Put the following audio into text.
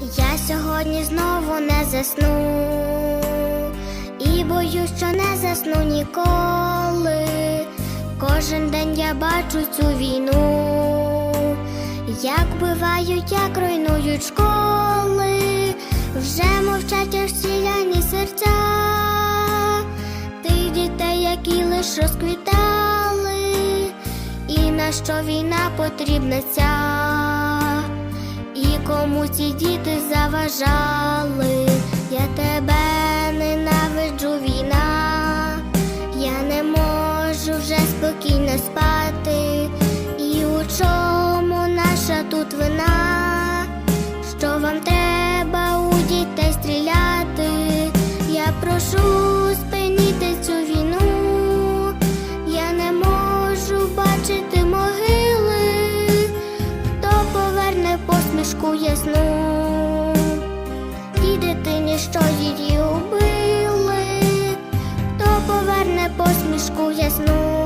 Я сьогодні знову не засну. І боюсь, що не засну ніколи. Кожен день я бачу цю війну, як бивають, як руйнують школи, вже мовчать аж серця, тих дітей, які лиш розквітали, і на що війна потрібна ця, кому ці діти заважали, я тебе ненавиджу війна, я не можу вже спокійно спати, і у чому наша тут вина, що вам треба у дітей стріляти, я прошу поверне посмішку ясну, тій дитині, що її убили, хто поверне посмішку ясну,